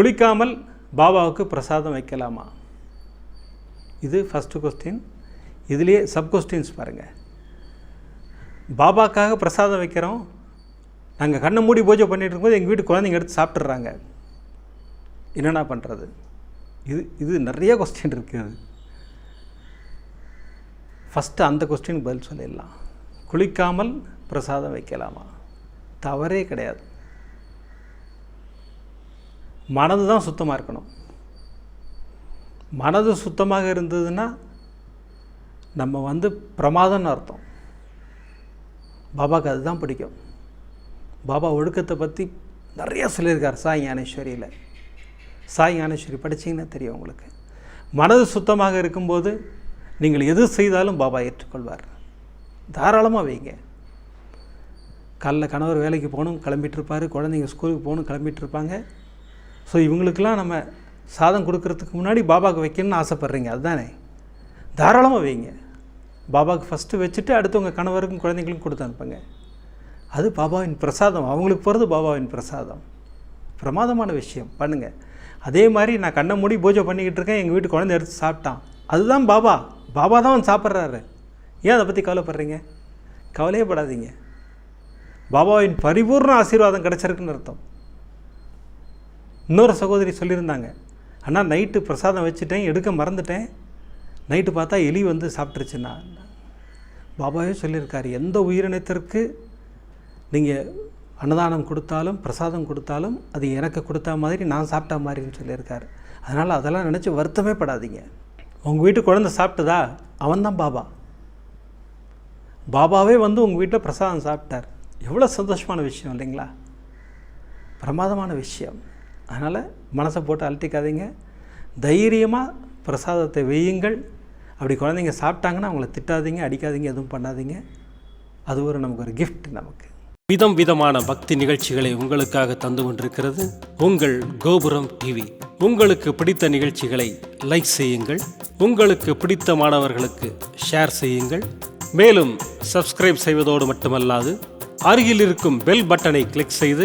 குளிக்காமல் பாபாவுக்கு பிரசாதம் வைக்கலாமா? இது ஃபஸ்ட்டு கொஸ்டின் இதுலேயே சப் கொஸ்டின்ஸ் பாருங்கள் பாபாக்காக பிரசாதம் வைக்கிறோம். நாங்கள் கண்ணை மூடி பூஜை பண்ணிட்டு இருக்கும்போது எங்கள் வீட்டு குழந்தைங்க எடுத்து சாப்பிட்றாங்க என்னென்னா பண்ணுறது இது இது நிறைய கொஸ்டின் இருக்குது ஃபஸ்ட்டு அந்த கொஸ்டினுக்கு பதில் சொல்லிடலாம். குளிக்காமல் பிரசாதம் வைக்கலாமா? தவறே கிடையாது. மனது தான் சுத்தமாக இருக்கணும். மனது சுத்தமாக இருந்ததுன்னா நம்ம வந்து பிரமாதம்னு அர்த்தம். பாபாவுக்கு அதுதான் பிடிக்கும். பாபா ஒழுக்கத்தை பற்றி நிறைய சொல்லியிருக்கார் சாய் ஞானேஸ்வரியில். சாய் ஞானேஸ்வரி படிச்சீங்கன்னா தெரியும் உங்களுக்கு. மனது சுத்தமாக இருக்கும்போது நீங்கள் எது செய்தாலும் பாபா ஏற்றுக்கொள்வார். தாராளமாக வைங்க. காலைல கணவர் வேலைக்கு போகணும் கிளம்பிட்டு இருப்பார். குழந்தைங்க ஸ்கூலுக்கு போகணும் கிளம்பிட்டு இருப்பாங்க. ஸோ இவங்களுக்கெல்லாம் நம்ம சாதம் கொடுக்கறதுக்கு முன்னாடி பாபாவுக்கு வைக்கணும்னு ஆசைப்பட்றீங்க அதுதானே? தாராளமாக வைங்க. பாபாவுக்கு ஃபஸ்ட்டு வச்சுட்டு அடுத்து உங்கள் கணவருக்கும் குழந்தைங்களுக்கும் கொடுத்து அனுப்புங்க. அது பாபாவின் பிரசாதம். அவங்களுக்கு போகிறது பாபாவின் பிரசாதம். பிரமாதமான விஷயம். பண்ணுங்கள் அதே மாதிரி நான் கண்ணை மூடி பூஜை பண்ணிக்கிட்டு இருக்கேன். எங்கள் வீட்டு குழந்தை எடுத்து சாப்பிட்டான். அதுதான் பாபா. பாபா தான் அவன் சாப்பிட்றாரு. ஏன் அதை பற்றி கவலைப்படுறீங்க? கவலையே படாதீங்க. பாபாவின் பரிபூர்ண ஆசீர்வாதம் கிடச்சிருக்குன்னு அர்த்தம். இன்னொரு சகோதரி சொல்லியிருந்தாங்க ஆனால் நைட்டு பிரசாதம் வச்சுட்டேன் எடுக்க மறந்துட்டேன். நைட்டு பார்த்தா எலி வந்து சாப்பிட்ருச்சுண்ணா பாபாவே சொல்லியிருக்காரு எந்த உயிரினத்திற்கு நீங்கள் அன்னதானம் கொடுத்தாலும் பிரசாதம் கொடுத்தாலும் அது எனக்கு கொடுத்தா மாதிரி நான் சாப்பிட்டா மாதிரின்னு சொல்லியிருக்காரு. அதனால் அதெல்லாம் நினச்சி வருத்தமே படாதீங்க. உங்கள் வீட்டு குழந்தை சாப்பிட்டதா? அவன்தான் பாபா. பாபாவே வந்து உங்கள் வீட்டில் பிரசாதம் சாப்பிட்டார். எவ்வளோ சந்தோஷமான விஷயம் இல்லைங்களா? பிரமாதமான விஷயம். அதனால் மனசை போட்டு அழட்டிக்காதீங்க தைரியமாக பிரசாதத்தை வெய்யுங்கள். அப்படி குழந்தைங்க சாப்பிட்டாங்கன்னா அவங்கள திட்டாதீங்க அடிக்காதீங்க எதுவும் பண்ணாதீங்க. அது ஒரு நமக்கு ஒரு கிஃப்ட் நமக்கு. விதம் விதமான பக்தி நிகழ்ச்சிகளை உங்களுக்காக தந்து கொண்டிருக்கிறது உங்கள் கோபுரம் டிவி உங்களுக்கு பிடித்த நிகழ்ச்சிகளை லைக் செய்யுங்கள். உங்களுக்கு பிடித்த மாணவர்களுக்கு ஷேர் செய்யுங்கள். மேலும் சப்ஸ்கிரைப் செய்வதோடு மட்டுமல்லாது அருகில் இருக்கும் பெல் பட்டனை கிளிக் செய்து